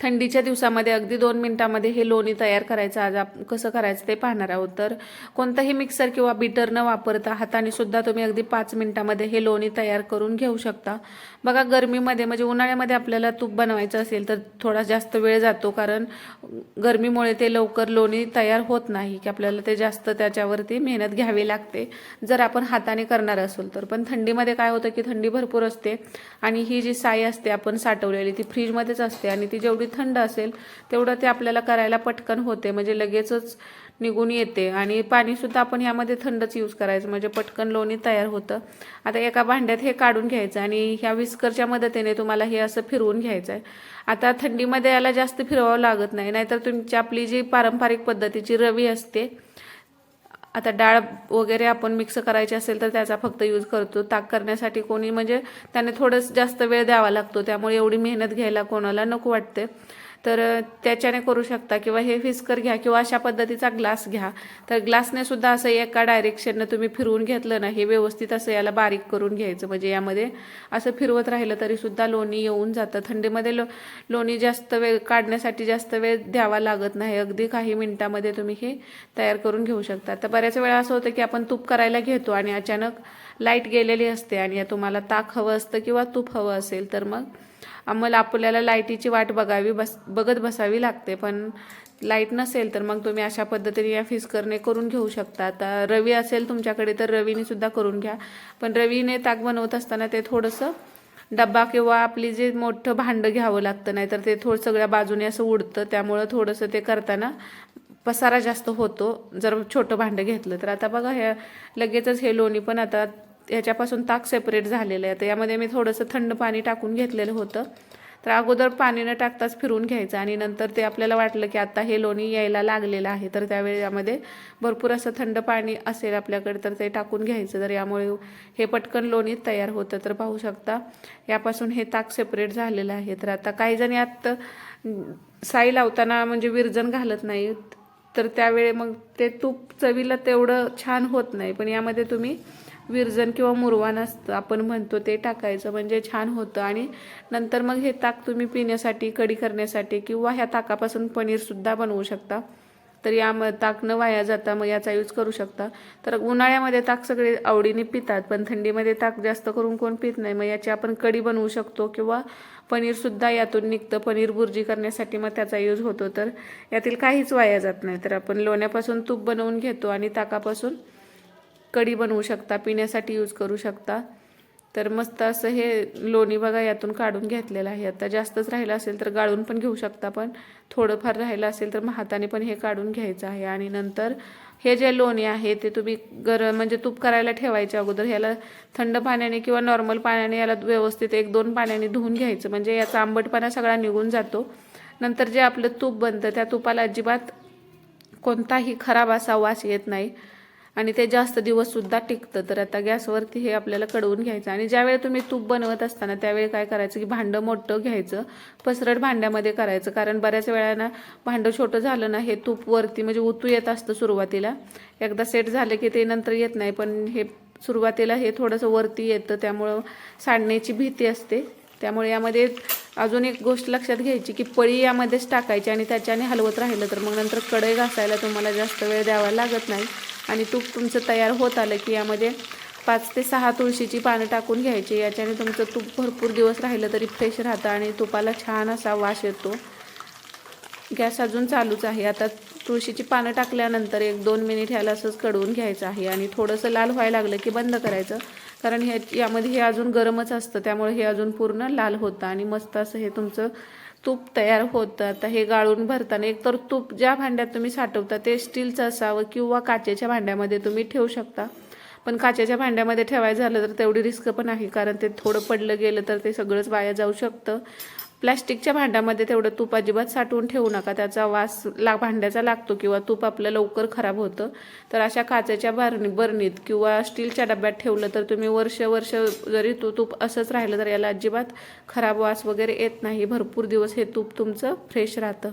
थंडीच्या दिवसामध्ये अगदी दोन मिनिटामध्ये हे लोणी तयार करायचं आज आप कसं करायचं ते पाहणार आहोत. तर कोणताही मिक्सर किंवा बीटर न वापरता हाताने सुद्धा तुम्ही अगदी पाच मिनिटामध्ये हे लोणी तयार करून घेऊ शकता. बघा गरमीमध्ये म्हणजे उन्हाळ्यामध्ये आपल्याला तूप बनवायचं असेल तर थोडा जास्त वेळ जातो कारण गरमीमुळे ते लवकर लोणी तयार होत नाही की आपल्याला ते जास्त त्याच्यावरती मेहनत घ्यावी लागते जर आपण हाताने करणार असेल तर. पण थंडीमध्ये काय होतं की थंडी भरपूर असते आणि ही जी साई असते आपण साठवलेली ती फ्रीजमध्येच असते आणि ती जेवढी थंड असेल तेवढं ते आपल्याला करायला पटकन होते. म्हणजे लगेचच निघून येते. आणि पाणीसुद्धा आपण यामध्ये थंडच यूज करायचं. म्हणजे पटकन लोणी तयार होतं. आता एका भांड्यात हे काढून घ्यायचं आणि ह्या विस्करच्या मदतीने तुम्हाला हे असं फिरवून घ्यायचं आहे आता थंडीमध्ये याला जास्त फिरवावं लागत नाही. नाहीतर तुमची आपली जी पारंपरिक पद्धतीची रवी असते आता डाळ वगैरे आपण मिक्स करायची असेल तर त्याचा फक्त यूज करतो. ताक करण्यासाठी कोणी म्हणजे त्याने थोडंसं जास्त वेळ द्यावा लागतो. त्यामुळे एवढी मेहनत घ्यायला कोणाला नको वाटते. तर त्याच्याने करू शकता किंवा हे फिस्कर घ्या किंवा अशा पद्धतीचा ग्लास घ्या. तर ग्लासने सुद्धा असं एका डायरेक्शननं तुम्ही फिरवून घेतलं ना हे व्यवस्थित असं याला बारीक करून घ्यायचं. म्हणजे यामध्ये असं फिरवत राहिलं तरी सुद्धा लोणी येऊन जातं. थंडीमध्ये लो लोणी जास्त वेळ काढण्यासाठी जास्त वेळ द्यावा लागत नाही. अगदी काही मिनिटामध्ये तुम्ही हे तयार करून घेऊ शकता. तर बऱ्याच वेळा असं होतं की आपण तूप करायला घेतो आणि अचानक लाइट गेलेली असते आणि तुम्हाला ताक हवं असतं किंवा तूप हवं असेल तर मग आम्हाला आपल्याला लाईटीची वाट बघावी बस बघत बसावी लागते. पण लाइट नसेल तर मग तुम्ही अशा पद्धतीने या फिस्करने करून घेऊ शकता. आता रवी असेल तुमच्याकडे तर रवीने सुद्धा करून घ्या. पण रवीने ताक बनवत असताना ते थोडंसं डब्बा किंवा आपली जे मोठं भांडं घ्यावं लागतं नाही तर ते थोडं सगळ्या बाजूने असं उडतं. त्यामुळं थोडंसं ते करताना पसारा जास्त होतो. जर छोटं भांडं घेतलं तर. आता बघा ह्या लगेचच हे लोणी पण आता ह्याच्यापासून ताक सेपरेट झालेलं आहे. तर यामध्ये मी थोडंसं थंड पाणी टाकून घेतलेलं होतं. तर अगोदर पाणी न टाकताच फिरून घ्यायचं आणि नंतर ते आपल्याला वाटलं की आता हे लोणी यायला लागलेलं आहे. तर त्यावेळी यामध्ये भरपूर असं थंड पाणी असेल आपल्याकडे तर ते टाकून घ्यायचं. तर यामुळे हे पटकन लोणी तयार होतं. तर पाहू शकता यापासून हे ताक सेपरेट झालेलं आहे. तर आता काही जणी यात साई लावताना म्हणजे विरजन घालत नाही तर त्यावेळी मग ते तूप चवीला तेवढं छान होत नाही. पण यामध्ये तुम्ही विरजन किंवा मुरवान असतं आपण म्हणतो ते टाकायचं. म्हणजे छान होतं. आणि नंतर मग हे ताक तुम्ही पिण्यासाठी कढी करण्यासाठी किंवा ह्या ताकापासून पनीरसुद्धा बनवू शकता. तर या ताक न वाया जाता मग याचा यूज करू शकता. तर उन्हाळ्यामध्ये ताक सगळे आवडीने पितात पण थंडीमध्ये ताक जास्त करून कोण पित नाही. मग याची आपण कढी बनवू शकतो किंवा पनीरसुद्धा यातून निघतं. पनीर बुर्जी करण्यासाठी मग त्याचा यूज होतो. तर यातील काहीच वाया जात नाही. तर आपण लोण्यापासून तूप बनवून घेतो आणि ताकापासून कढी बनवू शकता पिण्यासाठी यूज करू शकता. तर मस्त असं हे लोणी बघा यातून काढून घेतलेलं आहे. आता जास्तच राहिलं असेल तर गाळून पण घेऊ शकता पण. थोडंफार राहिलं असेल तर मग हाताने पण हे काढून घ्यायचं आहे. आणि नंतर हे जे लोणी आहे ते तुम्ही गरम म्हणजे तूप करायला ठेवायच्या अगोदर ह्याला थंड पाण्याने किंवा नॉर्मल पाण्याने याला व्यवस्थित एक दोन पाण्याने धुवून घ्यायचं. म्हणजे याचा आंबटपणा सगळा निघून जातो. नंतर जे आपलं तूप बनतं त्या तुपाला अजिबात कोणताही खराब असा वास येत नाही. आणि ते जास्त दिवससुद्धा टिकतं. तर आता गॅसवरती हे आपल्याला कडवून घ्यायचं. आणि ज्यावेळी तुम्ही तूप बनवत असताना त्यावेळी काय करायचं की भांडं मोठं घ्यायचं. पसरट भांड्यामध्ये करायचं. कारण बऱ्याच वेळाना भांडं छोटं झालं ना हे तूप वरती म्हणजे उतू येत असतं सुरुवातीला. एकदा सेट झालं की ते नंतर येत नाही. पण हे सुरुवातीला हे थोडंसं वरती येतं. त्यामुळं सांडण्याची भीती असते. त्यामुळे यामध्ये अजून एक गोष्ट लक्षात घ्यायची की पळी यामध्येच टाकायची आणि त्याच्याने हलवत राहिलं तर मग नंतर कढई घासायला तुम्हाला जास्त वेळ द्यावा लागत नाही. आणि तूप तुमचं तयार होत आलं की यामध्ये पाच ते सहा तुळशीची पानं टाकून घ्यायची. याच्याने तुमचं तूप भरपूर दिवस राहिलं तरी फ्रेश राहतं आणि तुपाला छान असा वास येतो. गॅस अजून चालूच आहे. आता तुळशीची पानं टाकल्यानंतर एक दोन मिनिट ह्याला असंच कडवून घ्यायचं आहे आणि थोडंसं लाल व्हायला लागलं की बंद करायचं. कारण हे यामध्ये हे अजून गरमच असतं त्यामुळे हे अजून पूर्ण लाल होतं आणि मस्त असं हे तुमचं तूप तयार होतं. आता हे गाळून भरताना एकतर तूप ज्या भांड्यात तुम्ही साठवता ते स्टीलचं असावं किंवा काचेच्या भांड्यामध्ये तुम्ही ठेवू शकता. पण काचेच्या भांड्यामध्ये ठेवायचं झालं तर तेवढी रिस्क पण आहे कारण ते थोडं पडलं गेलं तर ते सगळंच वाया जाऊ शकतं. प्लॅस्टिकच्या भांड्यामध्ये तेवढं तूप अजिबात साठवून ठेवू नका. त्याचा वास ला भांड्याचा लागतो किंवा तूप आपलं लवकर खराब होतं. तर अशा काचेच्या बरणी बरणीत किंवा स्टीलच्या डब्यात ठेवलं तर तुम्ही वर्ष वर्ष जरी तू तूप असंच राहिलं तर याला अजिबात खराब वास वगैरे येत नाही. भरपूर दिवस हे तूप तुमचं फ्रेश राहतं.